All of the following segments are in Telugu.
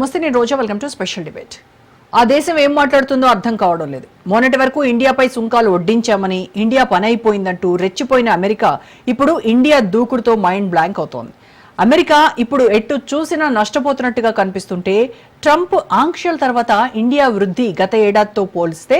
నమస్తే నేను Roja. Welcome to special debate ఆ దేశం ఏం మాట్లాడుతుందో అర్థం కావడం లేదు. మొన్నటి వరకు ఇండియాపై సుంకాలు వడ్డించామని ఇండియా పని అయిపోయిందంటూ రెచ్చిపోయిన అమెరికా ఇప్పుడు ఇండియా దూకుడుతో మైండ్ బ్లాంక్ అవుతోంది. అమెరికా ఇప్పుడు ఎటు చూసినా నష్టపోతున్నట్టుగా కనిపిస్తుంటే ట్రంప్ ఆంక్షల తర్వాత ఇండియా వృద్ధి గత ఏడాదితో పోలిస్తే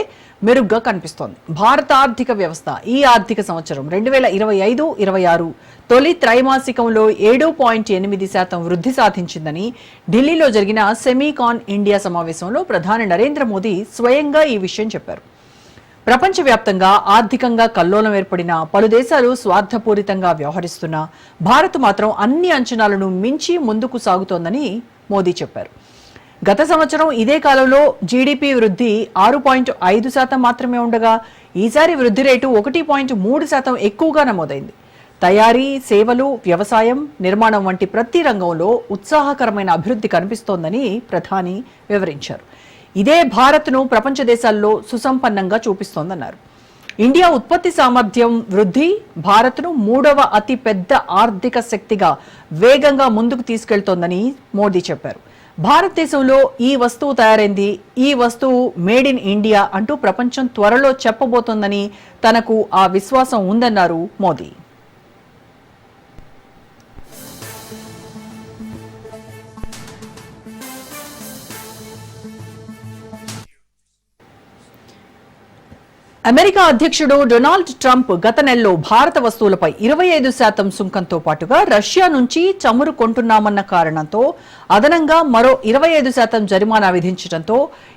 మెరుగ్గా కనిపిస్తోంది. భారత ఆర్థిక వ్యవస్థ ఈ ఆర్థిక సంవత్సరం రెండు వేల ఇరవై ఐదు ఇరవై ఆరు తొలి త్రైమాసికంలో ఏడు పాయింట్ ఎనిమిది శాతం వృద్ధి సాధించిందని ఢిల్లీలో జరిగిన సెమీకాన్ ఇండియా సమావేశంలో ప్రధాని నరేంద్ర మోదీ స్వయంగా ఈ విషయం చెప్పారు. ప్రపంచవ్యాప్తంగా ఆర్థికంగా కల్లోలం ఏర్పడిన పలు దేశాలు స్వార్థపూరితంగా వ్యవహరిస్తున్నా భారత్ మాత్రం అన్ని అంచనాలను మించి ముందుకు సాగుతోందని మోదీ చెప్పారు. గత సంవత్సరం ఇదే కాలంలో జీడీపీ వృద్ధి ఆరు పాయింట్ ఐదు శాతం మాత్రమే ఉండగా ఈసారి వృద్ధి రేటు ఒకటి పాయింట్ మూడు శాతం ఎక్కువగా నమోదైంది. తయారీ సేవలు వ్యవసాయం నిర్మాణం వంటి ప్రతి రంగంలో ఉత్సాహకరమైన అభివృద్ధి కనిపిస్తోందని ప్రధాని వివరించారు. ఇదే భారత్ను ప్రపంచ దేశాల్లో సుసంపన్నంగా చూపిస్తోందన్నారు. ఇండియా ఉత్పత్తి సామర్థ్యం వృద్ధి భారత్ను మూడవ అతిపెద్ద ఆర్థిక శక్తిగా వేగంగా ముందుకు తీసుకెళ్తోందని మోదీ చెప్పారు. భారతదేశంలో ఈ వస్తువు తయారైంది ఈ వస్తువు మేడ్ ఇన్ ఇండియా అంటూ ప్రపంచం త్వరలో చెప్పబోతోందని తనకు ఆ విశ్వాసం ఉందన్నారు మోదీ. అమెరికా అధ్యక్షుడు డొనాల్డ్ ట్రంప్ గత నెలలో భారత వస్తువులపై ఇరవై ఐదు శాతం సుంకంతో పాటుగా రష్యా నుంచి చమురు కొంటున్నామన్న కారణంతో అదనంగా మరో ఇరవై ఐదు శాతం జరిమానా విధించడంతో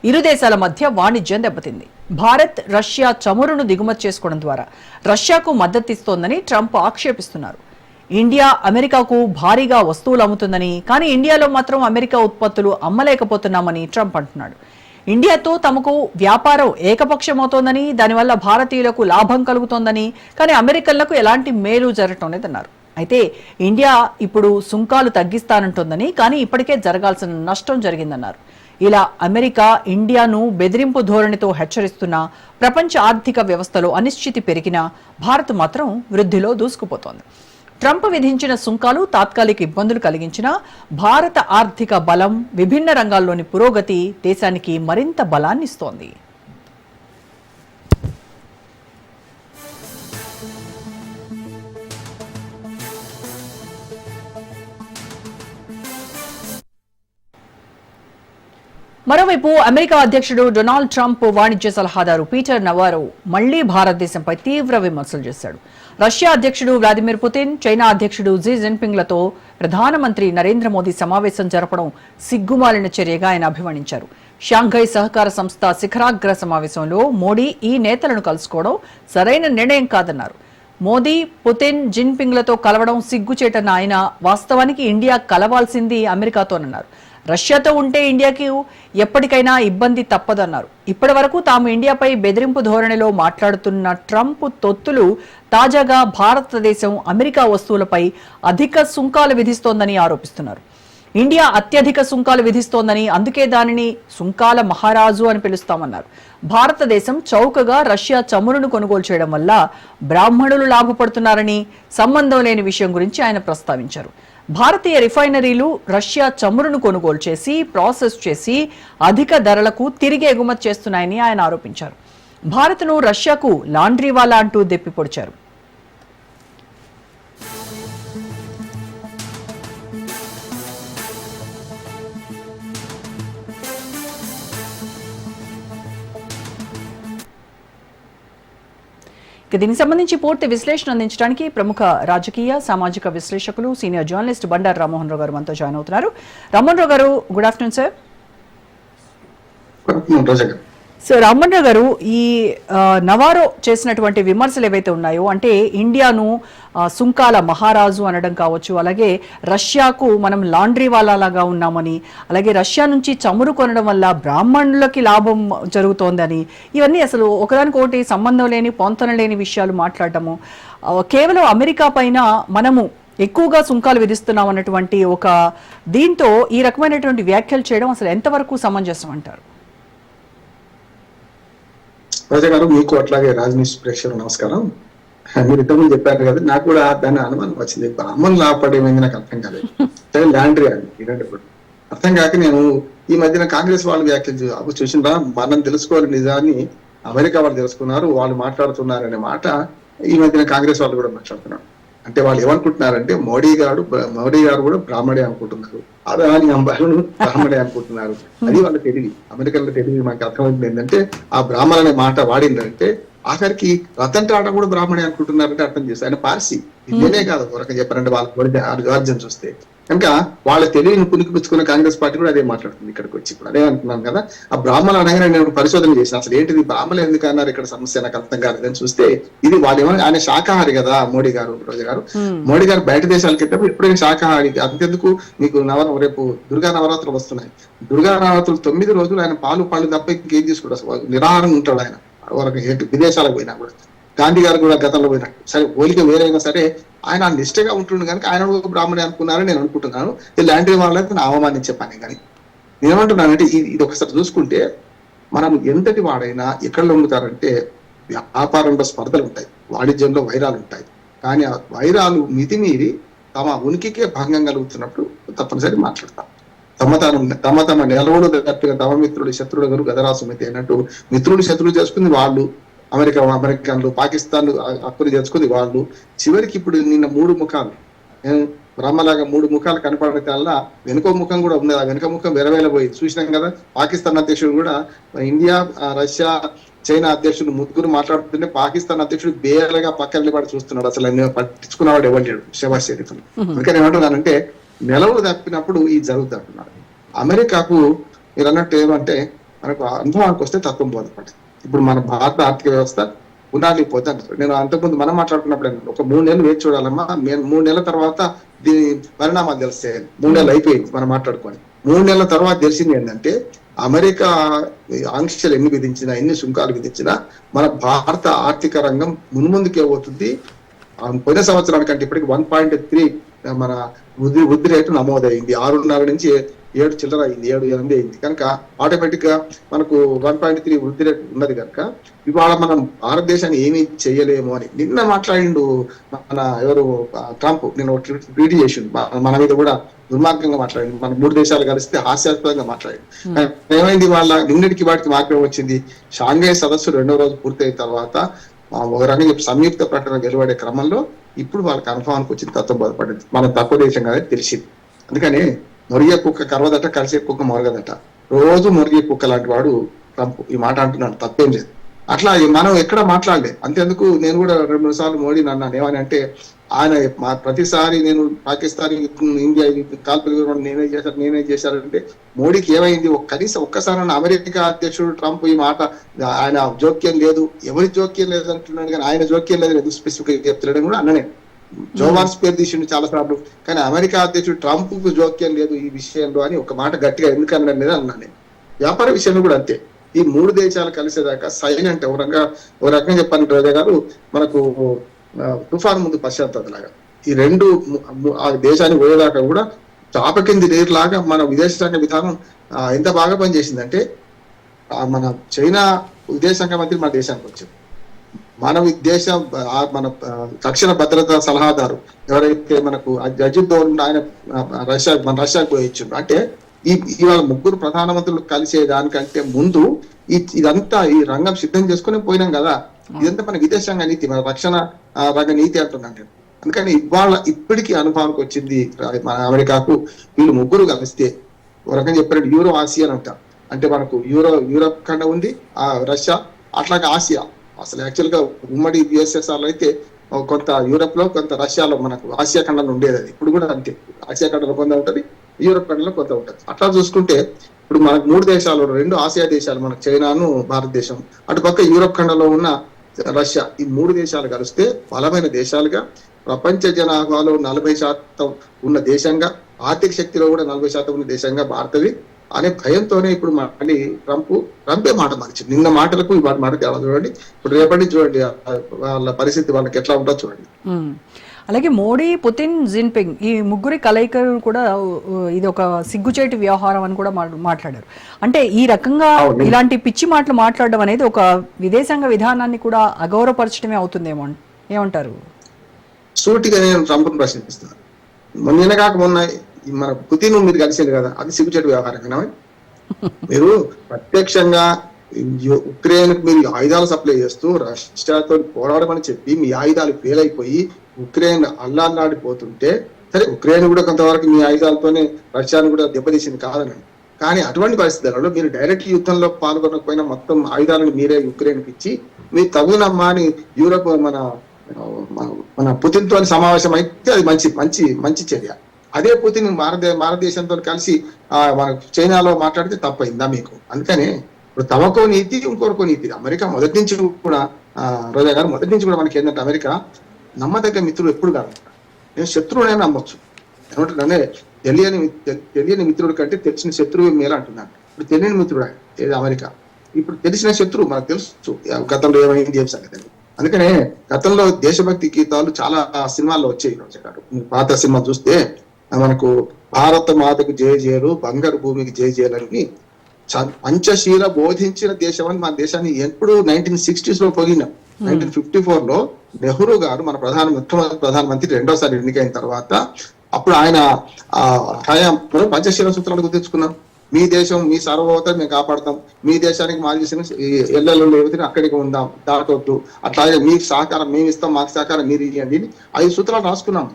ఇరు దేశాల మధ్య వాణిజ్యం దెబ్బతింది. భారత్ రష్యా చమురును దిగుమతి చేసుకోవడం ద్వారా రష్యాకు మద్దతిస్తోందని ట్రంప్ ఆక్షేపిస్తున్నారు. ఇండియా అమెరికాకు భారీగా వస్తువులు అమ్ముతుందని కానీ ఇండియాలో మాత్రం అమెరికా ఉత్పత్తులు అమ్మలేకపోతున్నామని ట్రంప్ అంటున్నాడు. ఇండియాతో తమకు వ్యాపారం ఏకపక్షమవుతోందని దానివల్ల భారతీయులకు లాభం కలుగుతోందని కానీ అమెరికన్లకు ఎలాంటి మేలు జరగటం లేదన్నారు. అయితే ఇండియా ఇప్పుడు సుంకాలు తగ్గిస్తానంటోందని కానీ ఇప్పటికే జరగాల్సిన నష్టం జరిగిందన్నారు. ఇలా అమెరికా ఇండియాను బెదిరింపు ధోరణితో హెచ్చరిస్తున్న ప్రపంచ ఆర్థిక వ్యవస్థలో అనిశ్చితి పెరిగినా భారత్ మాత్రం వృద్ధిలో దూసుకుపోతోంది. ట్రంప్ విధించిన సుంకాలు తాత్కాలిక ఇబ్బందులు కలిగించినా భారత ఆర్థిక బలం విభిన్న రంగాల్లోని పురోగతి దేశానికి మరింత బలాన్నిస్తోంది. మరోవైపు అమెరికా అధ్యక్షుడు డొనాల్డ్ ట్రంప్ వాణిజ్య సలహాదారు పీటర్ నవారో మళ్ళీ భారతదేశంపై తీవ్ర విమర్శలు చేశాడు. రష్యా అధ్యక్షుడు వ్లాదిమిర్ పుతిన్ చైనా అధ్యక్షుడు జీ జిన్పింగ్లతో ప్రధానమంత్రి నరేంద్ర మోదీ సమావేశం జరపడం సిగ్గుమాలిన చర్యగా ఆయన అభివర్ణించారు. షాంఘై సహకార సంస్థ శిఖరాగ్ర సమావేశంలో మోడీ ఈ నేతలను కలుసుకోవడం సరైన నిర్ణయం కాదన్నారు. మోదీ పుతిన్ జిన్పింగ్లతో కలవడం సిగ్గుచేటన్న ఆయన వాస్తవానికి ఇండియా కలవాల్సింది అమెరికాతోనన్నారు. రష్యాతో ఉంటే ఇండియాకి ఎప్పటికైనా ఇబ్బంది తప్పదన్నారు. ఇప్పటి వరకు తాము ఇండియాపై బెదిరింపు ధోరణిలో మాట్లాడుతున్న ట్రంప్ తొత్తులు తాజాగా భారతదేశం అమెరికా వస్తువులపై అధిక సుంకాలు విధిస్తోందని ఆరోపిస్తున్నారు. ఇండియా అత్యధిక సుంకాలు విధిస్తోందని అందుకే దానిని సుంకాల మహారాజు అని పిలుస్తామన్నారు. భారతదేశం చౌకగా రష్యా చమురును కొనుగోలు చేయడం వల్ల బ్రాహ్మణులు లాభపడుతున్నారని సంబంధం లేని విషయం గురించి ఆయన ప్రస్తావించారు. భారతీయ రిఫైనరీలు రష్యా చమురును కొనుగోలు చేసి ప్రాసెస్ చేసి అధిక ధరలకు తిరిగి ఎగుమతి చేస్తున్నాయని ఆయన ఆరోపించారు. భారత్ను రష్యాకు లాండ్రీవాలా అంటూ అంటూ దెప్పిపొడిచారు. దీనికి సంబంధించి పూర్తి విశ్లేషణ అందించడానికి ప్రముఖ రాజకీయ సామాజిక విశ్లేషకులు సీనియర్ జర్నలిస్ట్ బండారు రామ్మోహన్ రావు గారు మనతో జాయిన్ అవుతున్నారు. Rammohan Rao garu good afternoon sir so Ramanna garu ఈ నవారో చేసినటువంటి విమర్శలు ఏవైతే ఉన్నాయో అంటే ఇండియాను సుంకాల మహారాజు అనడం కావచ్చు అలాగే రష్యాకు మనం లాండ్రీ వాళ్ళలాగా ఉన్నామని అలాగే రష్యా నుంచి చమురు కొనడం వల్ల బ్రాహ్మణులకి లాభం జరుగుతోందని ఇవన్నీ అసలు ఒకదానికొకటి సంబంధం లేని పొంతన లేని విషయాలు మాట్లాడటము. కేవలం అమెరికా పైన మనము ఎక్కువగా సుంకాలు విధిస్తున్నాం అన్నటువంటి ఒక దీంతో ఈ రకమైనటువంటి వ్యాఖ్యలు చేయడం అసలు ఎంతవరకు సమంజసం అంటారు? రోజా గారు మీకు అట్లాగే రాజనీతి ప్రేక్షకులు నమస్కారం. మీరు ఇంతకుముందు చెప్పారు కదా నాకు కూడా దాని అనుమానం వచ్చింది. బ్రాహ్మణ్ లాపడేమైంది నాకు అర్థం కాలేదు. లాండ్రీ అని ఇలాంటి అర్థం కాక నేను ఈ మధ్యన కాంగ్రెస్ వాళ్ళు వ్యాఖ్యలు అప్పుడు చూసిందా మనం తెలుసుకోవాలి నిజాన్ని అమెరికా వాళ్ళు తెలుసుకున్నారు వాళ్ళు మాట్లాడుతున్నారు అనే మాట ఈ మధ్యన కాంగ్రెస్ వాళ్ళు కూడా మాట్లాడుతున్నారు. అంటే వాళ్ళు ఏమనుకుంటున్నారంటే మోడీ గారు మోడీ గారు కూడా బ్రాహ్మడే అనుకుంటున్నారు. అదాని అంబాలను బ్రాహ్మడే అనుకుంటున్నారు. అది వాళ్ళ తెలివి. అమెరికాలో తెలివి మనకు అర్థమైంది ఏంటంటే ఆ బ్రాహ్మణ అనే మాట వాడిందంటే ఆఖరికి రతన్ టాటా కూడా బ్రాహ్మణే అనుకుంటున్నారంటే అర్థం చేస్తారు ఆయన పార్సీ. ఇదేనే కాదు ఒక చెప్పారంటే వాళ్ళ రాజ్యం చూస్తే. కనుక వాళ్ళ తెలివిని పుణికిపుచ్చుకున్న కాంగ్రెస్ పార్టీ కూడా అదే మాట్లాడుతుంది ఇక్కడికి వచ్చి ఇప్పుడు అదే అంటున్నాను కదా. ఆ బ్రాహ్మణ అనగానే నేను పరిశోధన చేసిన అసలు ఏంటిది? బ్రాహ్మణులు ఎందుకు అన్నారు? ఇక్కడ సమస్య నాకు అర్థం కాలేదని చూస్తే ఇది వాళ్ళు ఆయన శాకాహారి కదా మోడీ గారు రోజు గారు. మోడీ గారు బయట దేశాలకు వెళ్ళినప్పుడు ఎప్పుడైనా శాకాహారి అంతెందుకు? మీకు నవ రేపు దుర్గా నవరాత్రులు వస్తున్నాయి. దుర్గా నవరాత్రులు తొమ్మిది రోజులు ఆయన పాలు పళ్ళు తప్ప ఇంకేం తీసుకుంటారు నిరాహారం ఉంటాడు ఆయన. ఎటు విదేశాలకు పోయినా కూడా. గాంధీ గారు కూడా గతంలో పోయినట్టు సరే పోలిక వేరైనా సరే ఆయన నిష్ఠగా ఉంటుండే కనుక ఆయన కూడా బ్రాహ్మణి అనుకున్నారని నేను అనుకుంటున్నాను. ఇలాంటి వాళ్ళైతే నా అవమానించే పని కానీ. నేనేమంటున్నానంటే ఇది ఇది ఒకసారి చూసుకుంటే మనం ఎంతటి వాడైనా ఎక్కడ లొంగుతారంటే వ్యాపారంలో స్పర్ధలు ఉంటాయి వాణిజ్యంలో వైరాలు ఉంటాయి. కానీ ఆ వైరాలు మితిమీరి తమ ఉనికికే భంగం కలుగుతున్నప్పుడు తప్పనిసరి మాట్లాడతాం. తమ తన తమ తమ నిలవడు గట్టిగా తమ మిత్రుడు శత్రుడు గారు గదరాసు మితి అన్నట్టు మిత్రుడు శత్రుడు చేసుకుంది వాళ్ళు అమెరికా అమెరికన్లు పాకిస్తాన్ హక్కులు చేసుకుంది వాళ్ళు. చివరికి ఇప్పుడు నిన్న మూడు ముఖాలు. బ్రహ్మలాగా మూడు ముఖాలు కనపడటల్లా వెనుక ముఖం కూడా ఉంది ఆ వెనుక ముఖం వెరవేలబోయింది చూసినాం కదా పాకిస్తాన్ అధ్యక్షుడు కూడా ఇండియా రష్యా చైనా అధ్యక్షుడు ముగ్గురు మాట్లాడుతుంటే పాకిస్తాన్ అధ్యక్షుడు బేరగా పక్కన నిలబడి చూస్తున్నాడు. అసలు ఆయన పట్టించుకున్నవాడు ఎవరు షబాజ్ షరీఫ్ అందుకని ఏమంటున్నానంటే నిలవలు తప్పినప్పుడు ఈ జరుగుతుంది అమెరికాకు మీరు అన్నట్టు ఏమంటే మనకు అనుభవానికి వస్తే తత్వం బోధపడింది. ఇప్పుడు మన భారత ఆర్థిక వ్యవస్థ ఉండాలి పోతే అంటారు. నేను అంతకుముందు మనం మాట్లాడుకున్నప్పుడు ఒక మూడు నెలలు వేచి చూడాలమ్మా నేను మూడు నెలల తర్వాత దీని పరిణామాలు తెలిస్తాయి మూడు నెలలు అయిపోయింది మనం మాట్లాడుకొని. మూడు నెలల తర్వాత తెలిసింది ఏంటంటే అమెరికా ఆంక్షలు ఎన్ని విధించినా ఎన్ని సుంకాలు విధించినా మన భారత ఆర్థిక రంగం మున్ముందుకే పోతుంది. ఆ పోయిన సంవత్సరానికంటే ఇప్పటికి వన్ పాయింట్ త్రీ మన వృద్ధి వృద్ధి రేటు నమోదైంది. ఆరున్నర నుంచి ఏడు చిల్లర అయింది ఏడు ఎనిమిది అయింది. కనుక ఆటోమేటిక్గా మనకు వన్ పాయింట్ త్రీ వృద్ధి రేటు ఉన్నది కనుక ఇవాళ మనం భారతదేశాన్ని ఏమీ చేయలేము అని. నిన్న మాట్లాడిండు మన ఎవరు ట్రంప్ నేను ట్వీట్ చేసిండు. మన- మీద కూడా దుర్మార్గంగా మాట్లాడింది మన మూడు దేశాలు కలిస్తే హాస్యాస్పదంగా మాట్లాడింది కానీ ఏమైంది వాళ్ళ నిన్నటికి వాటికి మార్గం వచ్చింది. షాంఘై సదస్సు రెండో రోజు పూర్తయిన తర్వాత ఒక రకంగా సంయుక్త ప్రకటన వెలువడే క్రమంలో ఇప్పుడు వాళ్ళకి అనుభవానికి వచ్చింది తత్వం బోధపడింది. మనం తక్కువ దేశం కాదని తెలిసింది. అందుకని మురిగే కుక్క కరవదట కలిసే కుక్క మొరగదట. రోజు మురిగే కుక్క లాంటి వాడు ట్రంప్ ఈ మాట అంటున్నాడు తప్పేం లేదు. అట్లా మనం ఎక్కడ మాట్లాడలే. అంతేందుకు నేను కూడా రెండు మూడు సార్లు మోడీని అన్నాను ఏమని అంటే ఆయన ప్రతిసారి నేను పాకిస్తాన్ ఇండియా కాల్పులు నేనే చేశాను నేనే చేశారంటే మోడీకి ఏమైంది? కనీసం ఒక్కసారి అమెరికా అధ్యక్షుడు ట్రంప్ ఈ మాట ఆయన జోక్యం లేదు. ఎవరి జోక్యం లేదు అంటున్నాడు కానీ ఆయన జోక్యం లేదు ఎందుకు స్పెసిఫిక్ చెప్తున్నాడు కూడా అన్ననే. జోవాన్స్ పేరు తీసిండు చాలా సార్లు. కానీ అమెరికా అధ్యక్షుడు ట్రంప్కు జోక్యం లేదు ఈ విషయంలో అని ఒక మాట గట్టిగా ఎందుకు అన్నాడు నేను. వ్యాపార విషయంలో కూడా అంతే. ఈ మూడు దేశాలు కలిసేదాకా సైలెంట్ ఒక రకంగా ఒక రకంగా చెప్పాను రోజా గారు మనకు తుఫాన్ ముందు పశ్చాత్తత లాగా. ఈ రెండు ఆ దేశానికి పోయేదాకా కూడా చాప కింది నీరులాగా మన విదేశాంగ విధానం ఎంత బాగా పనిచేసిందంటే మన చైనా విదేశాంగ మంత్రి మన దేశానికి వచ్చింది మన దేశ మన రక్షణ భద్రతా సలహాదారు ఎవరైతే మనకు అజిత్ దోవల్ ఆయన రష్యా మన రష్యాకు పోయించారు అంటే ఈ ఇవాళ ముగ్గురు ప్రధానమంత్రులు కలిసే దానికంటే ముందు ఈ ఇదంతా ఈ రంగం సిద్ధం చేసుకుని పోయినాం కదా. ఇదంతా మన విదేశాంగ నీతి మన రక్షణ ఆ, రంగ నీతి అంటున్నాను నేను అందుకని ఇవాళ ఇప్పటికీ అనుభవానికి వచ్చింది మన అమెరికాకు వీళ్ళు ముగ్గురు కలిస్తే. ఒక రకంగా చెప్పారంటే యూరో ఆసియా అంటాం. అంటే మనకు యూరో యూరప్ ఖండం ఉంది ఆ రష్యా అట్లాగే ఆసియా. అసలు యాక్చువల్గా ఉమ్మడి యుఎస్ఎస్ఆర్లో అయితే కొంత యూరప్లో కొంత రష్యాలో మనకు ఆసియా ఖండంలో ఉండేది అది. ఇప్పుడు కూడా అంతే. ఆసియా ఖండంలో కొంత ఉంటుంది యూరప్ ఖండంలో కొంత ఉంటుంది. అట్లా చూసుకుంటే ఇప్పుడు మనకు మూడు దేశాలు రెండు ఆసియా దేశాలు మనకు చైనాను భారతదేశం. అటుపక్క యూరప్ ఖండంలో ఉన్న రష్యా ఈ మూడు దేశాలు కలిస్తే బలమైన దేశాలుగా ప్రపంచ జనాభాలో నలభై శాతం ఉన్న దేశంగా ఆర్థిక శక్తిలో కూడా నలభై శాతం ఉన్న దేశంగా భారతది అనే భయంతోనే ఇప్పుడు మళ్ళీ ట్రంప్ ట్రంపే మాట మార్చింది. నిన్న మాటలకు ఇవాళ మాట చూడండి. ఇప్పుడు రేపటి చూడండి వాళ్ళ పరిస్థితి వాళ్ళకి ఎట్లా ఉంటుందో చూడండి. అలాగే మోడీ పుతిన్ జిన్పింగ్ ఈ ముగ్గురి కలయిక కూడా ఇది ఒక సిగ్గుచేటి వ్యవహారం అని కూడా మాట్లాడారు. అంటే ఈ రకంగా. ఇలాంటి పిచ్చి మాటలు మాట్లాడడం అనేది ఒక విదేశాంగ విధానాన్ని కూడా అగౌరవపరచడమే అవుతుందేమో ఏమంటారు? సూటిగా నేను ట్రంప్ను ప్రశ్నిస్తున్నాను మొన్న కాక మొన్న మన పుతిన్ మీరు కలిసింది కదా అది సిగ్గుచేటు వ్యవహారం కదా మీరు ప్రత్యక్షంగా ఉక్రెయిన్ మీరు ఆయుధాలు సప్లై చేస్తూ రష్యాతో పోరాడమని చెప్పి మీ ఆయుధాలు ఫెయిల్ అయిపోయి ఉక్రెయిన్ అల్లాడిపోతుంటే సరే ఉక్రెయిన్ కూడా కొంతవరకు మీ ఆయుధాలతోనే రష్యాను కూడా దెబ్బతీసింది కాదని కానీ అటువంటి పరిస్థితులలో మీరు డైరెక్ట్ యుద్ధంలో పాల్గొనకపోయినా మొత్తం ఆయుధాలను మీరే ఉక్రెయిన్ ఇచ్చి మీరు తగునమ్మా అని యూరోప్ మన మన- మన పుతిన్ తోని సమావేశం అయితే అది మంచి మంచి మంచి చర్య. అదే పుతిన్ భారత భారతదేశంతో కలిసి ఆ, మన చైనాలో మాట్లాడితే తప్పైందా మీకు? అందుకనే ఇప్పుడు తమకో నీతి ఇంకొకరికో నీతి. అమెరికా మొదటి నుంచి కూడా రోజా గారు మొదటి నుంచి కూడా మనకి ఏంటంటే అమెరికా నమ్మదగ్గ మిత్రుడు ఎప్పుడు కాదు నేను శత్రువునే నమ్మొచ్చు. ఏమంటాడంటే తెలియని తెలియని మిత్రుడు కంటే తెలిసిన శత్రువు మేలు అంటున్నాను. ఇప్పుడు తెలియని మిత్రుడు? ఏది అమెరికా? ఇప్పుడు తెలిసిన శత్రువు మనకు తెలుసు. గతంలో ఏమైంది ఏం సంగతి అందుకనే గతంలో దేశభక్తి గీతాలు చాలా సినిమాల్లో వచ్చాయి రోజా గారు. పాత సినిమా చూస్తే మనకు భారత మాతకు జయ జయలు బంగారు భూమికి జయ జయలని చ- పంచశీల బోధించిన దేశం అని మన దేశాన్ని ఎప్పుడు నైన్టీన్ సిక్స్టీస్లో పొగిన నైన్టీన్ ఫిఫ్టీ ఫోర్లో నెహ్రూ గారు మన ప్రధాన మొట్టమొదటి ప్రధానమంత్రి రెండోసారి ఎన్నికైన తర్వాత అప్పుడు ఆయన ఆ హయాంలో పంచశీల సూత్రాలు గుర్తించుకున్నాం. మీ దేశం మీ సార్వభౌమత మేము కాపాడతాం. మీ దేశానికి మా దేశం ఎల్లెల్లో లేకపోతే అక్కడికి ఉందాం. దాటొద్దు. అట్లాగే మీకు సహకారం మేము ఇస్తాం మాకు సహకారం మీరు ఇవ్వండి ఐదు సూత్రాలు రాసుకున్నాం.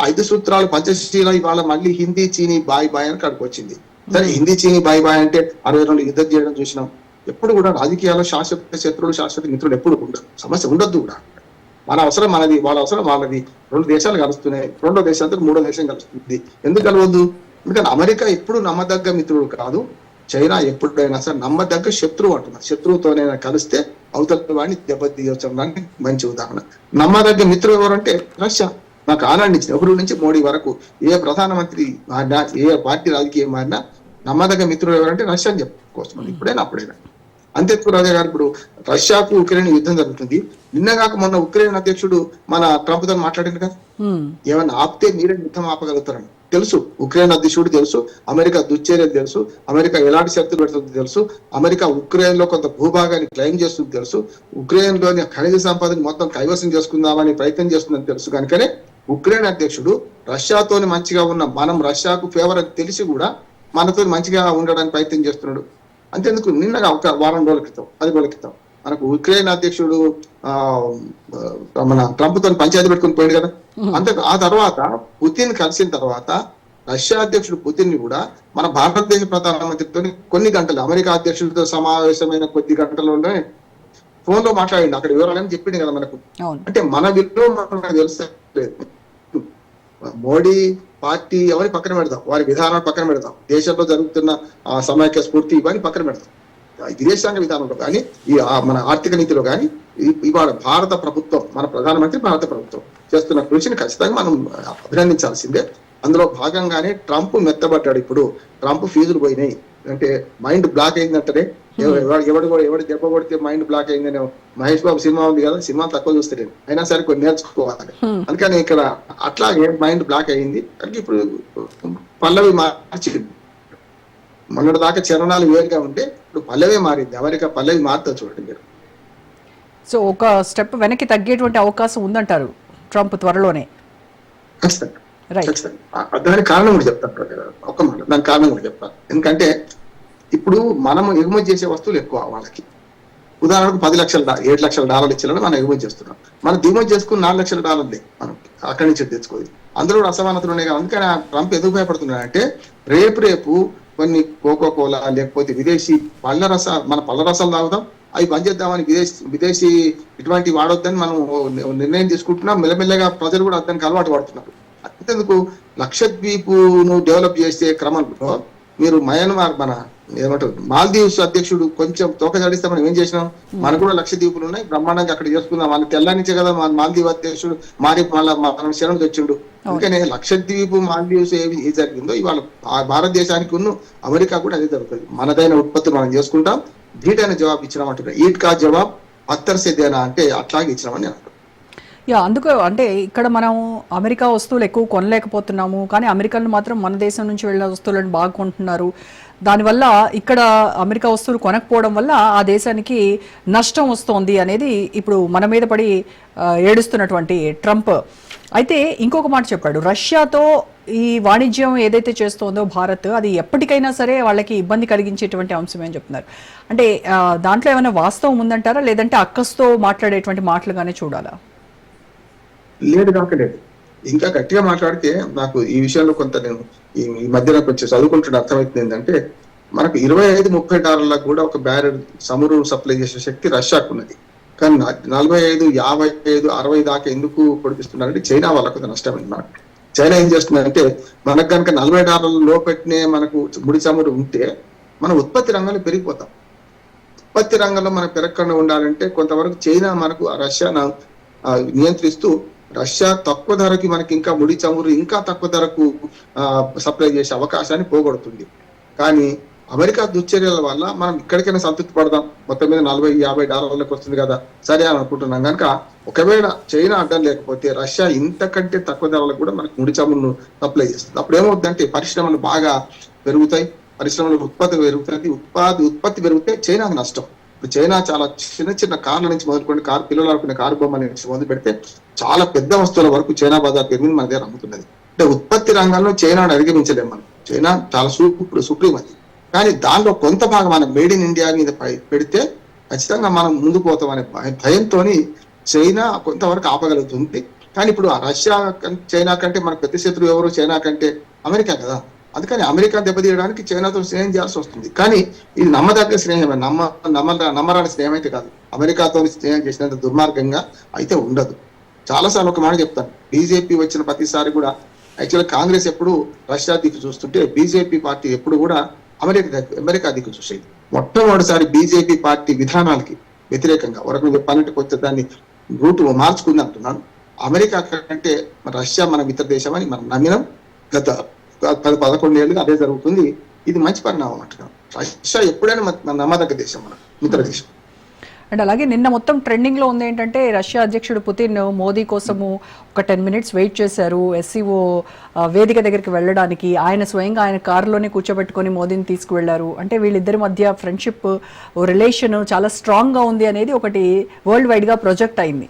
ఐదు సూత్రాలు పంచశీల ఇవాళ మళ్ళీ హిందీ చీనీ బాయ్ బాయ్ అని కడుకు వచ్చింది. సరే హిందీ చీనీ బాయ్ బాయ్ అంటే అరవై రెండు యుద్ధం చేయడం చూసినాం. ఎప్పుడు కూడా రాజకీయాల్లో శాశ్వత శత్రువులు శాశ్వత మిత్రులు ఎప్పుడు ఉండదు సమస్య ఉండొద్దు కూడా. మన అవసరం మనది వాళ్ళ అవసరం వాళ్ళది. రెండు దేశాలు కలుస్తున్నాయి. రెండో దేశాలతో మూడో దేశం కలుస్తుంది. ఎందుకు కలవద్దు? ఎందుకంటే అమెరికా ఎప్పుడు నమ్మదగ్గ మిత్రుడు కాదు. చైనా ఎప్పుడైనా సరే నమ్మదగ్గ శత్రువు అంటున్నారు శత్రువుతోనైనా కలిస్తే అవతల వాడిని దెబ్బతీయడానికి మంచి ఉదాహరణ. నమ్మదగ్గ మిత్రుడు ఎవరంటే రష్యా. నాకు ఆనాడు నుంచి నెహ్రూ నుంచి మోడీ వరకు ఏ ప్రధానమంత్రి మారినా ఏ పార్టీ రాజకీయం మారినా నమ్మదగ్గ మిత్రుడు ఎవరంటే రష్యా అని చెప్పుకోవచ్చు. ఇప్పుడైనా అప్పుడైనా. అంతేందుకు రాజా గారు ఇప్పుడు రష్యాకు ఉక్రెయిన్ యుద్ధం జరుగుతుంది. నిన్నగాక మొన్న ఉక్రెయిన్ అధ్యక్షుడు మన ట్రంప్తో మాట్లాడింది కదా. ఏమన్నా ఆపితే మీరే యుద్ధం ఆపగలుగుతారని తెలుసు. ఉక్రెయిన్ అధ్యక్షుడు తెలుసు. అమెరికా దుశ్చర్యలు తెలుసు. అమెరికా ఎలాంటి శక్తులు పెడుతుంది తెలుసు. అమెరికా ఉక్రెయిన్లో కొంత భూభాగాన్ని క్లెయిమ్ చేస్తుంది తెలుసు. ఉక్రెయిన్లోని ఖనిజ సంపదని మొత్తం కైవసం చేసుకుందామని ప్రయత్నం చేస్తుందని తెలుసు కనుకనే ఉక్రెయిన్ అధ్యక్షుడు రష్యాతోని మంచిగా ఉన్న మనం రష్యాకు ఫేవర్ అని తెలిసి కూడా మనతో మంచిగా ఉండడానికి ప్రయత్నం చేస్తున్నాడు. అంతేందుకు నిన్నగా ఒక వారం రోజుల క్రితం పది రోజుల క్రితం మనకు ఉక్రెయిన్ అధ్యక్షుడు ఆ మన ట్రంప్తో పంచాయతీ పెట్టుకుని పోయాడు కదా. అంతే ఆ తర్వాత పుతిన్ కలిసిన తర్వాత రష్యా అధ్యక్షుడు పుతిన్ని కూడా మన భారతదేశ ప్రధానమంత్రితో కొన్ని గంటలు అమెరికా అధ్యక్షుడితో సమావేశమైన కొద్ది గంటల్లోనే ఫోన్లో మాట్లాడిండు. అక్కడ వివరాలని చెప్పిండు కదా మనకు. అంటే మన విలువ మనకు లేదు మోడీ పార్టీ ఎవరి పక్కన పెడదాం వారి విధానాన్ని పక్కన పెడదాం దేశంలో జరుగుతున్న ఆ సమైక్య స్ఫూర్తి ఇవన్నీ పక్కన పెడదాం విదేశాంగ విధానంలో కానీ ఈ మన ఆర్థిక నీతిలో కానీ ఇవాళ భారత ప్రభుత్వం మన ప్రధానమంత్రి భారత ప్రభుత్వం చేస్తున్న కృషిని ఖచ్చితంగా మనం అభినందించాల్సిందే. అందులో భాగంగానే ట్రంప్ మెత్తబడ్డాడు ఇప్పుడు. ట్రంప్ ఫీజులు పోయినాయి. అంటే మైండ్ బ్లాక్ అయిందంటేనే. ఎవ- ఎవడు ఎవడు కూడా- ఎవడు దెబ్బ కొడితే మైండ్ బ్లాక్ అయిందని మహేష్ బాబు సినిమా ఉంది కదా సినిమా తక్కువ చూస్తే అయినా సరే కొన్ని నేర్చుకోవాలి. అందుకని ఇక్కడ అట్లాగే మైండ్ బ్లాక్ అయింది. అంటే ఇప్పుడు పల్లవి మార్చింది. మొన్నటి దాకా చరణాలు వేరుగా ఉంటే ఇప్పుడు పల్లవి మారింది. అమెరికా పల్లవి మారుతుంది చూడండి మీరు. సో ఒక స్టెప్ వెనక్కి తగ్గేటువంటి అవకాశం ఉందంటారు ట్రంప్ త్వరలోనే? ఖచ్చితంగా. దానికి కారణం కూడా చెప్తాను ఒక ఒక్క మాట దానికి కారణం కూడా చెప్తాను ఎందుకంటే ఇప్పుడు మనం ఎగుమతి చేసే వస్తువులు ఎక్కువ వాళ్ళకి. ఉదాహరణకు పది లక్షల ఏడు లక్షల డాలర్లు ఇచ్చిన మనం ఎగుమతి చేస్తున్నాం. మనం దిగుమతి చేసుకుని నాలుగు లక్షల డాలర్లే మనం అక్కడి నుంచి తెచ్చుకోదు అందులో కూడా అసమానతలు ఉన్నాయి కానీ అందుకని ట్రంప్ ఎందుకు భయపడుతున్నాడంటే రేపు రేపు కొన్ని కోకో కోలా లేకపోతే విదేశీ పళ్ళ రస మన పళ్ళ రసాలు తాగుదాం అవి బంద్ చేద్దామని విదేశీ విదేశీ ఇటువంటి వాడొద్దని మనం నిర్ణయం తీసుకుంటున్నాం. మెల్లమెల్లగా ప్రజలు కూడా దానికి అలవాటు పడుతున్నారు. అంతేందుకు లక్షద్వీపును డెవలప్ చేసే క్రమంలో మీరు మయన్మార్ మన ఏమంటారు? మాల్దీవ్స్ అధ్యక్షుడు కొంచెం తోక జడిస్తే మనం ఏం చేసినాం? మనకు కూడా లక్షద్వీపులు ఉన్నాయి. బ్రహ్మాండంగా అక్కడ చేసుకుందాం. మన తెల్లానించే కదా మన మాల్దీవ్ అధ్యక్షుడు మారి మనం శరణు తెచ్చిండు. అందుకనే లక్షద్వీప్ మాల్దీవ్స్ ఏది జరిగిందో ఇవాళ భారతదేశానికి ఉన్న అమెరికా కూడా అదే జరుగుతుంది. మనదైన ఉత్పత్తులు మనం చేసుకుంటాం. ధీటైన జవాబు ఇచ్చినామంటున్నా ఈట్ కా జవాబ్ పత్తర్ సేదేనా అంటే అట్లాగే ఇచ్చినామని అంటున్నాను. యా అందుకు అంటే ఇక్కడ మనం అమెరికా వస్తువులు ఎక్కువ కొనలేకపోతున్నాము కానీ అమెరికన్లు మాత్రం మన దేశం నుంచి వెళ్ళిన వస్తువులను బాగా కొంటున్నారు. దానివల్ల ఇక్కడ అమెరికా వస్తువులు కొనకపోవడం వల్ల ఆ దేశానికి నష్టం వస్తోంది అనేది ఇప్పుడు మన మీద పడి ఏడుస్తున్నటువంటి ట్రంప్. అయితే ఇంకొక మాట చెప్పాడు రష్యాతో ఈ వాణిజ్యం ఏదైతే చేస్తోందో భారత్ అది ఎప్పటికైనా సరే వాళ్ళకి ఇబ్బంది కలిగించేటువంటి అంశమే అని చెప్తున్నారు. అంటే దాంట్లో ఏమైనా వాస్తవం ఉందంటారా? లేదంటే అక్కస్తో మాట్లాడేటువంటి మాటలుగానే చూడాలా? లేదు కాక లేదు. ఇంకా గట్టిగా మాట్లాడితే నాకు ఈ విషయంలో కొంత నేను ఈ మధ్యన కొంచెం చదువుకుంటున్న అర్థమవుతుంది ఏంటంటే మనకు ఇరవై ఐదు ముప్పై డాలర్లకు కూడా ఒక బ్యారెల్ చమురు సప్లై చేసే శక్తి రష్యాకు ఉన్నది. కానీ నలభై ఐదు యాభై ఐదు అరవై దాకా ఎందుకు పొడిపిస్తున్నారంటే చైనా వాళ్ళకు నష్టం అన్నమాట చైనా ఏం చేస్తుందంటే మనకు కనుక నలభై డాలర్ల లోపెట్టినే మనకు ముడి చమురు ఉంటే మన ఉత్పత్తి రంగంలో పెరిగిపోతాం. ఉత్పత్తి రంగంలో మనం పెరగకుండా ఉండాలంటే కొంతవరకు చైనా మనకు ఆ రష్యాను నియంత్రిస్తూ రష్యా తక్కువ ధరకి మనకి ఇంకా ముడి చమురు ఇంకా తక్కువ ధరకు సప్లై చేసే అవకాశాన్ని పోగొడుతుంది. కానీ అమెరికా దుశ్చర్యల వల్ల మనం ఇక్కడికైనా సంతృప్తి పడదాం. మొత్తం మీద నలభై యాభై డాలర్లకు వస్తుంది కదా. సరే అని అనుకుంటున్నాం కనుక ఒకవేళ చైనా అడ్డం లేకపోతే రష్యా ఇంతకంటే తక్కువ ధరలకు కూడా మనకు ముడి చమురును సప్లై చేస్తుంది. అప్పుడు ఏమవుతుందంటే పరిశ్రమలు బాగా పెరుగుతాయి. పరిశ్రమలకు ఉత్పత్తి పెరుగుతుంది ఉత్పాది ఉత్పత్తి పెరిగితే చైనాకు నష్టం. చైనా చాలా చిన్న చిన్న కార్ల నుంచి మొదలుకొని కారు పిల్లలు ఆడుకునే కారు బొమ్మ నుంచి మొదలు పెడితే చాలా పెద్ద వస్తువుల వరకు చైనా బజార్ పెరిగింది మన దగ్గర అమ్ముతున్నది. అంటే ఉత్పత్తి రంగంలో చైనాను అధిగమించలేము మనం. చైనా చాలా సూపర్ సుప్రీం అది. కానీ దానిలో కొంత భాగం మనం మేడ్ ఇన్ ఇండియా మీద పై- పెడితే ఖచ్చితంగా మనం ముందుకు పోతాం అనే భయంతో చైనా కొంతవరకు ఆపగలుగుతుంది. కానీ ఇప్పుడు ఆ రష్యా చైనా కంటే మన పెద్ద శత్రువు ఎవరు? చైనా కంటే అమెరికా కదా. అందుకని అమెరికా దెబ్బతీయడానికి చైనాతో స్నేహం చేయాల్సి వస్తుంది. కానీ ఇది నమ్మదగ్గ స్నేహమే నమ్మ నమ్మ నమ్మరాని స్నేహం అయితే కాదు. అమెరికాతో స్నేహం చేసినంత దుర్మార్గంగా అయితే ఉండదు. చాలాసార్లు ఒక మాట చెప్తాను. బీజేపీ వచ్చిన ప్రతిసారి కూడా యాక్చువల్ కాంగ్రెస్ ఎప్పుడు రష్యా దిక్కు చూస్తుంటే బీజేపీ పార్టీ ఎప్పుడు కూడా అమెరికా అమెరికా దిక్కు చూసేది. మొట్టమొదటిసారి బీజేపీ పార్టీ విధానాలకి వ్యతిరేకంగా వరకు చెప్పాలంటే కొంచెం దాన్ని రూట్ మార్చుకుంది అంటున్నాను. అమెరికా కంటే మన రష్యా మన మిత్ర దేశం అని మనం నమ్మినాం. గత పది పదకొండు ఏళ్ళుగా అదే జరుగుతుంది. ఇది మంచి పరిణామం అంటున్నాం. రష్యా ఎప్పుడైనా మన నమ్మదగ్గ దేశం మన మిత్ర దేశం. అండ్ అలాగే నిన్న మొత్తం ట్రెండింగ్లో ఉంది ఏంటంటే రష్యా అధ్యక్షుడు పుతిన్ మోదీ కోసము ఒక టెన్ మినిట్స్ వెయిట్ చేశారు. ఎస్సీఓ వేదిక దగ్గరికి వెళ్ళడానికి ఆయన స్వయంగా ఆయన కారులోనే కూర్చోబెట్టుకొని మోదీని తీసుకువెళ్ళారు అంటే వీళ్ళిద్దరి మధ్య ఫ్రెండ్షిప్ రిలేషన్ చాలా స్ట్రాంగ్గా ఉంది అనేది ఒకటి వరల్డ్ వైడ్గా ప్రొజెక్ట్ అయింది.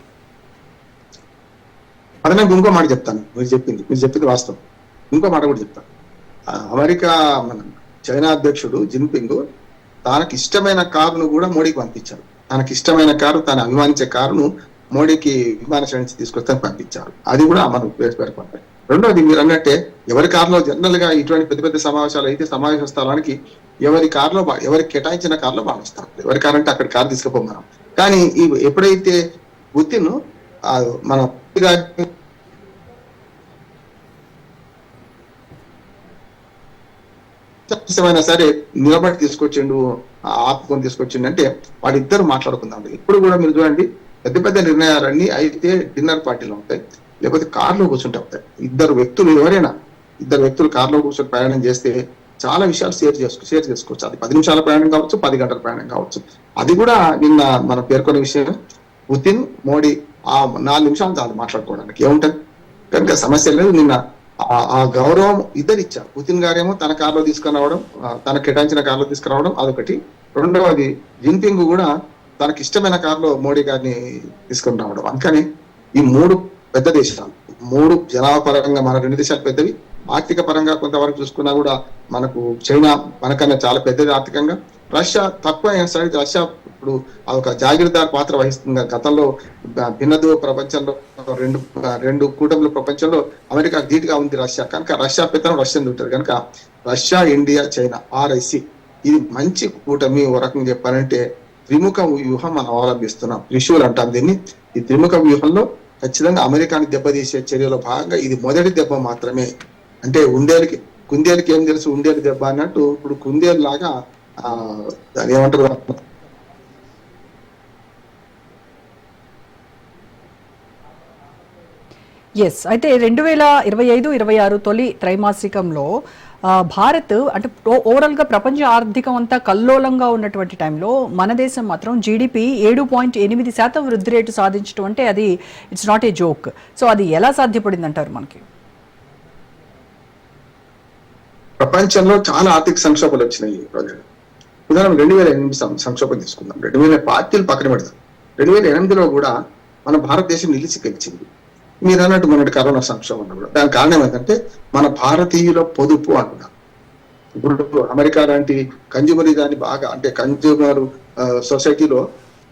అదనంగా ఇంకో మాట చెప్తాను. మీరు చెప్పింది మీరు చెప్పింది వాస్తవం. ఇంకో మాట కూడా చెప్తాను అమెరికా మన చైనా అధ్యక్షుడు జిన్పింగ్ తనకి ఇష్టమైన కారును కూడా మోడీకి పంపించారు. తనకి ఇష్టమైన కారు తను అభిమానించే కారును మోడీకి విమానాశ్రయం నుంచి తీసుకొస్తాను పంపించారు. అది కూడా మనం పేరు పేర్కొంటారు రెండోది మీరు అన్నట్టే ఎవరి కారులో జనరల్గా ఇటువంటి పెద్ద పెద్ద సమావేశాలు అయితే సమావేశ స్థలానికి ఎవరి కారులో బా- ఎవరికి కేటాయించిన కారులో భావిస్తారు ఎవరి కారు అంటే అక్కడ కారు తీసుకుపోమనం. కానీ ఈ ఎప్పుడైతే పుతిన్ మన గారి సరే నిలబడి తీసుకొచ్చిండు ఆపుకొని తీసుకొచ్చిండు అంటే వాళ్ళిద్దరు మాట్లాడుకుందాం ఇప్పుడు కూడా మీరు చూడండి పెద్ద పెద్ద నిర్ణయాలన్నీ అయితే డిన్నర్ పార్టీలో ఉంటాయి లేకపోతే కార్లో కూర్చుంటే అవుతాయి ఇద్దరు వ్యక్తులు ఎవరైనా ఇద్దరు వ్యక్తులు కార్లో కూర్చొని ప్రయాణం చేస్తే చాలా విషయాలు షేర్ చేసుకో షేర్ చేసుకోవచ్చు. అది పది నిమిషాల ప్రయాణం కావచ్చు పది గంటల ప్రయాణం కావచ్చు. అది కూడా నిన్న మనం పేర్కొన్న విషయం పుతిన్ మోడీ ఆ నాలుగు నిమిషాలు చాలు మాట్లాడుకోవడానికి. ఏముంటుంది? కనుక సమస్య లేదు నిన్న ఆ- గౌరవం ఇద్దరిచ్చారు. పుతిన్ గారేమో తన కారులో తీసుకుని రావడం తన కేటాయించిన కారులో తీసుకురావడం అదొకటి. రెండవది జిన్పింగ్ కూడా తనకి ఇష్టమైన కారులో మోడీ గారిని తీసుకుని రావడం. అందుకని ఈ మూడు పెద్ద దేశాలు మూడు జనాభా పరంగా మన రెండు దేశాలు పెద్దవి. ఆర్థిక పరంగా కొంతవరకు చూసుకున్నా కూడా మనకు చైనా మనకన్నా చాలా పెద్దది ఆర్థికంగా. రష్యా తక్కువ అయినా సరే రష్యా ఇప్పుడు అదొక జాగీరదార్ పాత్ర వహిస్తుంది. గతంలో భిన్నదు ప్రపంచంలో రెండు రెండు కూటముల ప్రపంచంలో అమెరికా ధీటుగా ఉంది రష్యా. కనుక రష్యా పెత్తనం రష్యన్ ఉంటారు కనుక రష్యా ఇండియా చైనా ఆర్ఐసి ఇది మంచి కూటమి. ఒక రకంగా చెప్పాలంటే త్రిముఖ వ్యూహం మనం అవలంబిస్తున్నాం. త్రిశూల్ అంటాం దీన్ని. ఈ త్రిముఖ వ్యూహంలో ఖచ్చితంగా అమెరికాని దెబ్బతీసే చర్యలో భాగంగా ఇది మొదటి దెబ్బ మాత్రమే. అంటే ఉండేలకి కుందేలుకి ఏం తెలుసు? ఉండేలు దెబ్బ అన్నట్టు ఇప్పుడు కుందేలు లాగా దాని ఏమంటారు? ఎస్ అయితే రెండు వేల ఇరవై ఐదు ఇరవై ఆరు తొలి త్రైమాసికంలో భారత్ అంటే ఓవరాల్గా ప్రపంచ ఆర్థికం అంతా కల్లోలంగా ఉన్నటువంటి టైంలో మన దేశం మాత్రం జీడిపి ఏడు పాయింట్ ఎనిమిది శాతం వృద్ధి రేటు సాధించడం అంటే అది it's not a joke so అది ఎలా సాధ్యపడింది అంటారు మనకి? ప్రపంచంలో చాలా ఆర్థిక సంక్షోభాలు వచ్చినాయి ఉదాహరణ రెండు వేల ఎనిమిది సంక్షోభం తీసుకుందాం రెండు వేల పార్టీలు పక్కన పెడతాం రెండు వేల ఎనిమిదిలో కూడా మన భారతదేశం నిలిచి గెలిచింది. మీరు అన్నట్టు మొన్నటి కరోనా సంక్షోభం కూడా దానికి కారణం ఏంటంటే మన భారతీయుల పొదుపు అంటున్నారు ఇప్పుడు అమెరికా లాంటి కన్జ్యూమరిజాన్ని బాగా అంటే కన్జ్యూమర్ సొసైటీలో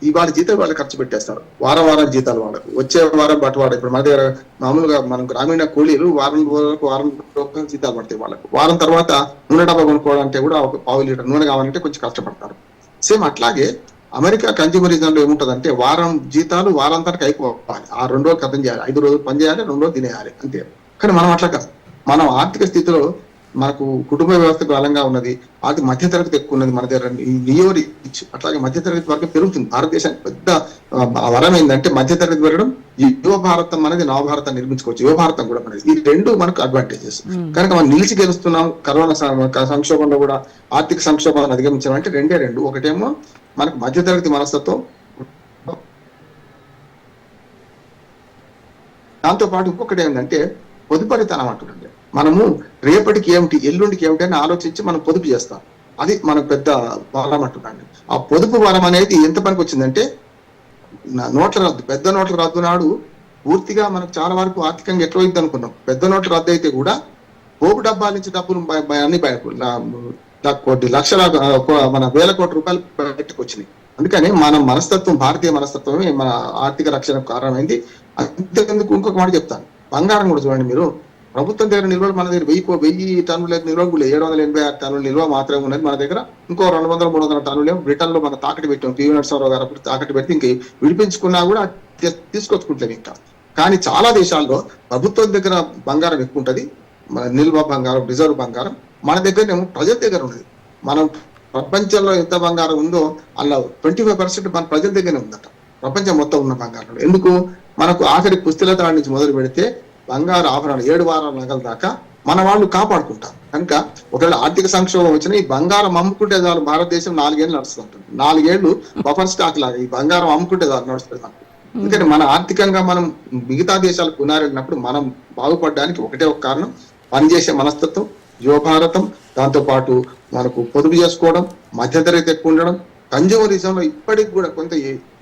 ఇవాళ జీతాలు వాళ్ళు ఖర్చు పెట్టేస్తారు. వారం వారం జీతాలు వాళ్ళకు. వచ్చే వారం బట్ వాడు ఇప్పుడు మన దగ్గర మామూలుగా మనం గ్రామీణ కూలీలు వారం వరకు వారం రోజులకు జీతాలు పడతాయి వాళ్ళకు. వారం తర్వాత నూనె డబ్బా కొనుక్కోవాలంటే కూడా ఒక పావు లీటర్ నూనె కావాలంటే కొంచెం కష్టపడతారు. సేమ్ అట్లాగే అమెరికా కన్జ్యూమరిజం లో ఏముంటదంటే వారం జీతాలు వారాంతానికి అయిపోవాలి. ఆ రెండు రోజులు కథం చేయాలి. ఐదు రోజులు పని చేయాలి రెండు రోజులు తినేయాలి. అంతే. కానీ మనం అట్లా కాదు. మనం ఆర్థిక స్థితిలో మనకు కుటుంబ వ్యవస్థ బలంగా ఉన్నది అది మధ్యతరగతి ఎక్కువ ఉన్నది మన దగ్గర. ఈ నియో రిచ్ అట్లాగే మధ్యతరగతి వరకు పెరుగుతుంది. భారతదేశానికి పెద్ద వరం ఏంటంటే మధ్యతరగతి పెరగడం ఈ యువ భారతం అనేది నవ భారతం నిర్మించుకోవచ్చు. యువ భారతం కూడా మనది. ఈ రెండు మనకు అడ్వాంటేజెస్ కనుక మనం నిలిచి గెలుస్తున్నాం కరోనా సంక్షోభంలో కూడా ఆర్థిక సంక్షోభాన్ని అధిగమించడం అంటే రెండే రెండు. ఒకటేమో మనకు మధ్యతరగతి మనస్తత్వం. దాంతో పాటు ఇంకొకటి ఏంటంటే పొదుపరితనం అంటుండే మనము రేపటికి ఏమిటి ఎల్లుండికి ఏమిటి అని ఆలోచించి మనం పొదుపు చేస్తాం. అది మనకు పెద్ద బలం అంటున్నాండి ఆ పొదుపు బలం అనేది ఎంత పనికి వచ్చిందంటే నోట్ల రద్దు పెద్ద నోట్ల రద్దు నాడు పూర్తిగా మనకు చాలా వరకు ఆర్థికంగా ఎట్లా అయింది అనుకున్నాం. పెద్ద నోట్ల రద్దు అయితే కూడా పోపు డబ్బాల నుంచి డబ్బులు అన్ని కోటి లక్షల మన వేల కోట్ల రూపాయలు బయటకు వచ్చినాయి. అందుకని మన మనస్తత్వం భారతీయ మనస్తత్వమే మన ఆర్థిక రక్షణకు కారణమైంది. అంతేందుకు ఇంకొక మాట చెప్తాను. బంగారం కూడా చూడండి మీరు. ప్రభుత్వం దగ్గర నిల్వలు మన దగ్గర వెయ్యి వెయ్యి టన్నుల నిల్వ కూడా ఏడు వందల ఎనభై ఆరు టన్నుల నిల్వ మాత్రమే ఉన్నది మన దగ్గర. ఇంకో రెండు వందల మూడు వందల టన్నులు బ్రిటన్లో మన తాకటి పెట్టాం. పివి నరసింహరావు గారు అప్పుడు తాకటి పెట్టి ఇంక విడిపించుకున్నా కూడా తీసుకొచ్చుకుంటాం ఇంకా. కానీ చాలా దేశాల్లో ప్రభుత్వం దగ్గర బంగారం ఎక్కువ ఉంటుంది. నిల్వ బంగారం రిజర్వ్ బంగారం మన దగ్గర ప్రజల దగ్గర ఉన్నది. మనం ప్రపంచంలో ఎంత బంగారం ఉందో అలా ట్వంటీ ఫైవ్ పర్సెంట్ మన ప్రజల దగ్గరనే ఉందట. ప్రపంచం మొత్తం ఉన్న బంగారం ఎందుకు? మనకు ఆఖరి పుస్తిల నుంచి మొదలు పెడితే బంగారు ఆభరణాలు ఏడు వారాల నగల దాకా మన వాళ్ళు కాపాడుకుంటారు. కనుక ఒకవేళ ఆర్థిక సంక్షోభం వచ్చినా ఈ బంగారం అమ్ముకుంటే చాలు భారతదేశం నాలుగేళ్ళు నడుస్తుంటుంది నాలుగేళ్ళు బఫర్ స్టాక్ లాగా ఈ బంగారం అమ్ముకుంటే చాలు నడుస్తుంది ఎందుకంటే మన ఆర్థికంగా మనం మిగతా దేశాలకు పునారెళ్ళినప్పుడు మనం బాగుపడడానికి ఒకటే ఒక కారణం పనిచేసే మనస్తత్వం యువభారతం దాంతో పాటు మనకు పొదుపు చేసుకోవడం మధ్యతరగతి ఎక్కువ ఉండడం కన్జ్యూమరిజం లో ఇప్పటికి కూడా కొంత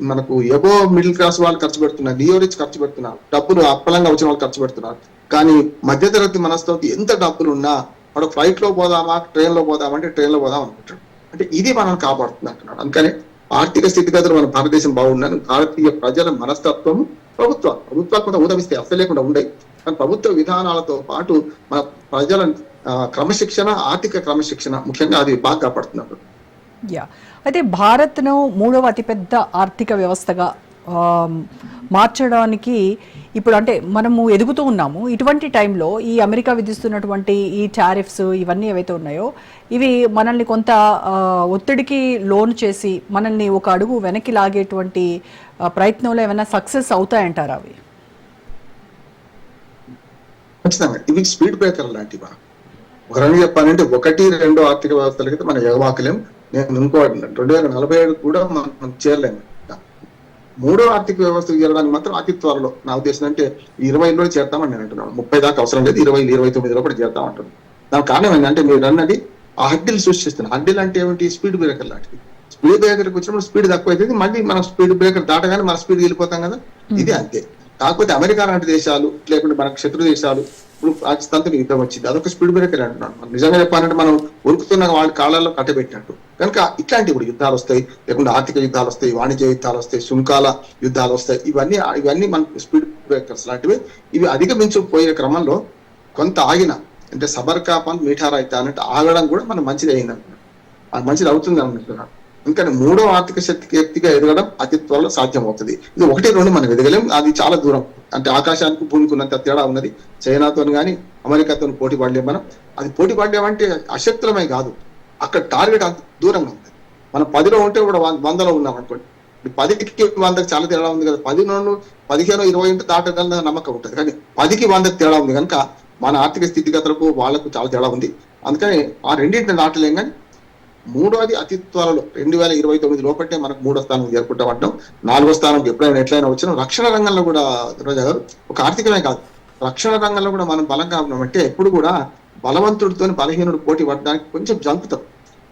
మనకు ఎబో మిడిల్ క్లాస్ వాళ్ళు ఖర్చు పెడుతున్నారు నియో రిచ్ ఖర్చు పెడుతున్నారు డబ్బులు అప్పలంగా వచ్చిన వాళ్ళు ఖర్చు పెడుతున్నారు. కానీ మధ్యతరగతి మనస్తత్వం ఎంత డబ్బులు ఉన్నా వాడు ఫ్లైట్లో పోదామా ట్రైన్లో పోదామా అంటే ట్రైన్లో పోదాం అనుకుంటాడు. అంటే ఇది మనం కాపాడుతుంది అంటున్నాడు. అందుకని ఆర్థిక స్థితిగతులు మన భారతదేశం బాగుందని భారతీయ ప్రజల మనస్తత్వం ప్రభుత్వం ప్రభుత్వాలు కొంత ఉదవిస్తే అసలు లేకుండా కానీ ప్రభుత్వ విధానాలతో పాటు మన ప్రజల క్రమశిక్షణ ఆర్థిక క్రమశిక్షణ ముఖ్యంగా అది బాగా కాపాడుతున్నారు యా. అయితే భారత్ను మూడవ అతిపెద్ద ఆర్థిక వ్యవస్థగా మార్చడానికి ఇప్పుడు అంటే మనము ఎదుగుతూ ఉన్నాము. ఇటువంటి టైంలో ఈ అమెరికా విధిస్తున్నటువంటి ఈ టారిఫ్స్ ఇవన్నీ ఏవైతే ఉన్నాయో ఇవి మనల్ని కొంత ఒత్తిడికి లోన్ చేసి మనల్ని ఒక అడుగు వెనక్కి లాగేటువంటి ప్రయత్నంలో ఏమైనా సక్సెస్ అవుతాయంటారా అవి? ఖచ్చితంగా. ఇవి స్పీడ్ బ్రేకర్ లాంటివా? ఒక రెండు చెప్పాలంటే ఒకటి రెండు ఆర్థిక వ్యవస్థలకి మనం ఎగవాకలేం నేను ఇంకో రెండు వేల నలభై ఏడు కూడా మనం మనం చేరలేము మూడో ఆర్థిక వ్యవస్థకు చేరడానికి మాత్రం అతి త్వరలో. నా ఉద్దేశం అంటే ఇరవైలో చేరతామని నేను అంటున్నాను. ముప్పై దాకా అవసరం లేదు. ఇరవై ఇరవై తొమ్మిదిలో కూడా చేరతామంటున్నాను దానికి కారణం ఏంటంటే మీరు అన్నది ఆ హడ్డిల్ సృష్టిస్తున్నారు. హడ్డిల్ అంటే ఏమిటి? స్పీడ్ బ్రేకర్ లాంటిది. స్పీడ్ బ్రేకర్కి వచ్చినప్పుడు స్పీడ్ తక్కువ అవుతుంది మళ్ళీ మనం స్పీడ్ బ్రేకర్ దాటగానే మన స్పీడ్ వెళ్ళిపోతాం కదా? ఇది అంతే. కాకపోతే అమెరికా లాంటి దేశాలు లేకుంటే మనకు శత్రు దేశాలు ఇప్పుడు పాకిస్తాన్తో యుద్ధం వచ్చింది. అదొక స్పీడ్ బ్రేకర్ అంటున్నాను. మనం నిజంగా చెప్పాలంటే మనం ఉరుకుతున్న వాళ్ళ కాళ్ళల్లో కట్టబెట్టినట్టు. కనుక ఇట్లాంటి ఇప్పుడు యుద్ధాలు వస్తాయి లేకుంటే ఆర్థిక యుద్ధాలు వస్తాయి వాణిజ్య యుద్ధాలు వస్తాయి సుంకాల యుద్ధాలు వస్తాయి. ఇవన్నీ ఇవన్నీ మన స్పీడ్ బ్రేకర్స్ లాంటివి ఇవి అధిగమించకపోయే క్రమంలో కొంత ఆగిన అంటే సబర్కా పన్ మీఠారా అయితే అన్నట్టు ఆగడం కూడా మనం మంచిది అయింది అనుకున్నాం అది మంచిది అవుతుంది అనుకుంటున్నాను ఇంకా మూడో ఆర్థిక శక్తి శక్తిగా ఎదగడం అతి త్వరలో సాధ్యం అవుతుంది ఇది ఒకటి రెండు మనం ఎదగలేం అది చాలా దూరం. అంటే ఆకాశానికి భూమికి ఉన్నంత తేడా ఉన్నది. చైనాతో కానీ అమెరికాతో పోటీ పడలేం మనం. అది పోటీ పడలేమంటే అశక్తులమే కాదు. అక్కడ టార్గెట్ అంత దూరంగా ఉంది. మనం పదిలో ఉంటే కూడా వందలో ఉన్నాం అనుకోండి. పదికి వందకి చాలా తేడా ఉంది కదా. పది నుండి పదిహేను ఇరవై ఇంటి దాటగల నమ్మకం ఉంటుంది. కానీ పదికి వందకి తేడా ఉంది కనుక మన ఆర్థిక స్థితిగతులకు వాళ్ళకు చాలా తేడా ఉంది. అందుకని ఆ రెండింటిని దాటలేం కానీ మూడోది అతి త్వరలో రెండు వేల ఇరవై తొమ్మిది లోపట్టే మనకు మూడో స్థానం చేరుకుంటామంటాం నాలుగో స్థానం ఎప్పుడైనా ఎట్లయినా వచ్చినా రక్షణ రంగంలో కూడా రోజా గారు ఒక ఆర్థికమే కాదు. రక్షణ రంగంలో కూడా మనం బలంగా ఉన్నామంటే ఎప్పుడు కూడా బలవంతుడితో బలహీనుడు పోటీ పడడానికి కొంచెం జంకుతాం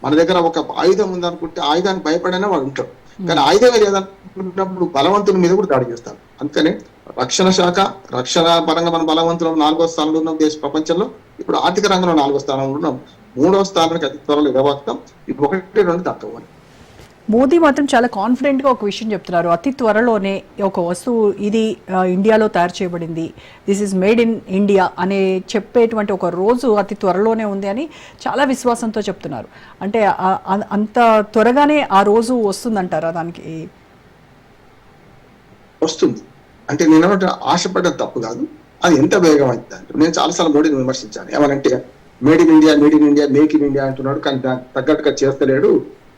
మన దగ్గర ఒక ఆయుధం ఉందనుకుంటే ఆయుధానికి భయపడైనా వాడు ఉంటాడు. కానీ ఆయుధమే లేదనుకున్నప్పుడు బలవంతుని మీద కూడా దాడి చేస్తారు అందుకనే రక్షణ శాఖ రక్షణ పరంగా మన బలవంతులం నాలుగో స్థానంలో ఉన్నాం దేశ ప్రపంచంలో. ఇప్పుడు ఆర్థిక రంగంలో నాలుగో స్థానంలో ఉన్నాం. మూడో స్థానానికి అతి త్వరలో ఇవ్వబోతాం ఇప్పుడు ఒకటి రెండు తక్కువ మోదీ మాత్రం చాలా కాన్ఫిడెంట్గా ఒక విషయం చెప్తున్నారు. అతి త్వరలోనే ఒక వస్తువు ఇది ఇండియాలో తయారు చేయబడింది. This is made in India అనే చెప్పేటువంటి ఒక రోజు అతి త్వరలోనే ఉంది అని చాలా విశ్వాసంతో చెప్తున్నారు. అంటే అంత త్వరగానే ఆ రోజు వస్తుందంటారా దానికి? వస్తుంది. అంటే నేను ఏమంటే తప్పు కాదు. అది ఎంత వేగం అవుతుంది అంటే నేను చాలాసార్లు మోడీని విమర్శించాను. ఏమనంటే made in India made in India make in India అంటున్నాడు. కానీ దానికి తగ్గట్టుగా చేస్తలేడు.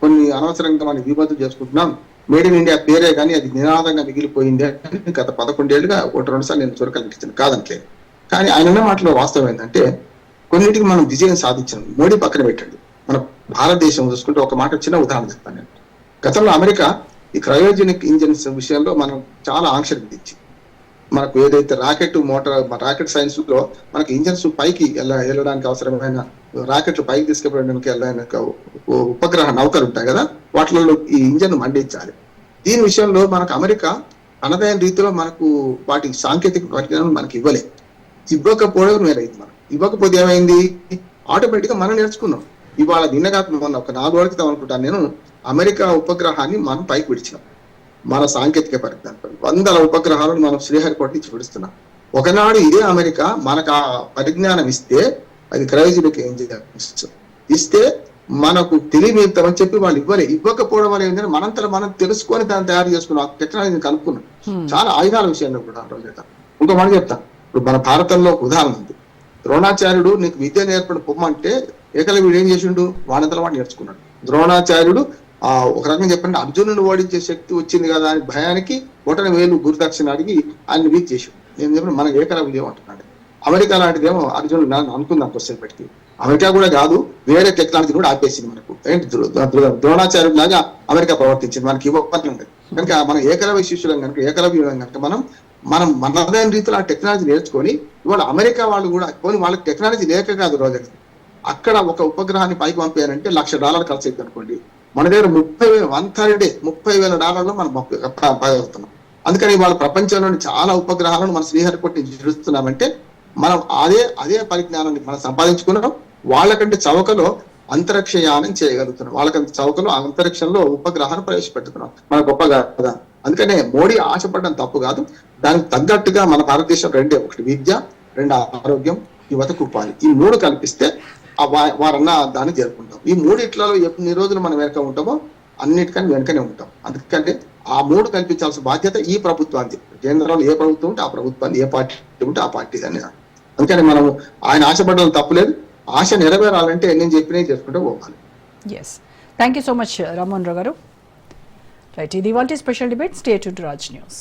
కొన్ని అనవసరంగా మనం విమర్శ చేసుకుంటున్నాం. మేడ్ ఇన్ ఇండియా పేరే కానీ అది నినాదంగా మిగిలిపోయింది అని గత పదకొండేళ్ళుగా ఒకటి రెండు సార్లు నేను చురకలిగించాను కాదంటే కానీ ఆయన ఉన్న మాటలో వాస్తవం ఏంటంటే కొన్నిటికి మనం విజయం సాధించాం మోడీ పక్కన పెట్టండి. మన భారతదేశం చూసుకుంటే ఒక మాట చిన్న ఉదాహరణ చెప్తాను నేను. గతంలో అమెరికా ఈ క్రయోజనిక్ ఇంజిన్స్ విషయంలో మనం చాలా ఆంక్షలు విధించి మనకు ఏదైతే రాకెట్ మోటార్ రాకెట్ సైన్స్లో మనకి ఇంజన్స్ పైకి వెళ్ళడానికి అవసరమైన రాకెట్లు పైకి తీసుకెళ్ళడానికి వెళ్ళడానికి ఉపగ్రహ నౌకలు ఉంటాయి కదా వాటిలో ఈ ఇంజన్ మండించాలి. దీని విషయంలో మనకు అమెరికా తనదైన రీతిలో మనకు వాటి సాంకేతిక పరిజ్ఞానం మనకి ఇవ్వలే. ఇవ్వకపోవడం మేరైంది మనం. ఇవ్వకపోతే ఏమైంది? ఆటోమేటిక్గా మనం నేర్చుకున్నాం. ఇవాళ నిన్నగా మొన్న ఒక నాలుగు రోజుల క్రితం అనుకుంటాను నేను అమెరికా ఉపగ్రహాన్ని మనం పైకి విడిచినాం. మన సాంకేతిక పరిజ్ఞానం. వందల ఉపగ్రహాలను మనం శ్రీహరికోట నుంచి విడుస్తున్నాం. ఒకనాడు ఇదే అమెరికా మనకు ఆ పరిజ్ఞానం ఇస్తే అది క్రయోజనిక్ ఇంజిన్స్ ఇస్తే మనకు తెలియమిద్దామని చెప్పి వాళ్ళు ఇవ్వలే. ఇవ్వకపోవడం వల్ల ఏంటంటే మనంతలో మనం తెలుసుకొని దాన్ని తయారు చేసుకున్నాం. ఆ టెక్నాలజీని కనుక్కున్నాం చాలా ఆయుధాల విషయంలో కూడా రోజు చెప్తాం. ఇంకో మాట చెప్తాను ఇప్పుడు మన భారతంలో ఒక ఉదాహరణ ఉంది. ద్రోణాచార్యుడు నీకు విద్య నేర్పడం పొమ్మంటే ఏకలవ్యుడు ఏం చేసిండు? వాడంతలో వాడు నేర్చుకున్నాడు. ద్రోణాచార్యుడు ఆ ఒక రకంగా చెప్పండి అర్జునుని ఓడించే శక్తి వచ్చింది కదా అని భయానికి బొటన వేలు గురుదక్షిణ అడిగి ఆయన వీక్ చేసి నేను చెప్పిన మనకు ఏకరా విజయం ఏమంటున్నాడు అమెరికా లాంటిదేమో అర్జునుడు నన్ను అనుకుందాం పెట్టి. అమెరికా కూడా కాదు వేరే టెక్నాలజీ కూడా ఆపేసింది మనకు. ఏంటి ద్రో- లాగా అమెరికా ప్రవర్తించింది మనకి ఇవ్వబడి ఉండదు కనుక మనం ఏకలవ్య శిష్యులం కనుక ఏకలవ్యులం కనుక మనం మనం మనదైన రీతిలో ఆ టెక్నాలజీ నేర్చుకొని ఇవాళ అమెరికా వాళ్ళు కూడా పోనీ వాళ్ళకి టెక్నాలజీ లేక కాదు రోజు. అక్కడ ఒక ఉపగ్రహాన్ని పైకి పంపారంటే లక్ష డాలర్ ఖర్చు అవుతుంది అనుకోండి. మన దగ్గర ముప్పై వేల వన్ థర్డ్ డే ముప్పై వేల డాలర్లు మనం పంప- పగలుగుతున్నాం అందుకని వాళ్ళ ప్రపంచంలోని చాలా ఉపగ్రహాలను మన శ్రీహరికోటి చూస్తున్నామంటే మనం అదే అదే పరిజ్ఞానాన్ని మనం సంపాదించుకున్నాం. వాళ్ళకంటే చవకలో అంతరిక్ష యానం చేయగలుగుతున్నాం. వాళ్ళకంటే చవకలో అంతరిక్షంలో ఉపగ్రహాన్ని ప్రవేశపెట్టుకున్నాం. మన గొప్ప కదా. అందుకనే మోడీ ఆశపడడం తప్పు కాదు. దానికి తగ్గట్టుగా మన భారతదేశం రెండే. ఒకటి విద్య రెండు ఆరోగ్యం యువతకు ఉపాధి. ఈ మూడు కల్పిస్తే ఆ వా- వారన్నా దాన్ని చేరుకుంటాం ఈ మూడిట్లలో ఎన్ని రోజులు మనం వెనక ఉంటామో అన్నిటికన్నా వెనకనే ఉంటాం. అందుకంటే ఆ మూడు కల్పించాల్సిన బాధ్యత ఈ ప్రభుత్వానికి కేంద్రంలో ఏ ప్రభుత్వం ఉంటే ఆ ప్రభుత్వాన్ని ఏ పార్టీ ఉంటే ఆ పార్టీ అని అందుకని మనం ఆయన ఆశపడడం తప్పులేదు. ఆశ నెరవేరాలంటే నేను చెప్పినవి చేసుకుంటూ పోవాలి. Yes thank you so much Rammohan Rao garu. Right ఇది వాళ్ళ special debate state to Raj news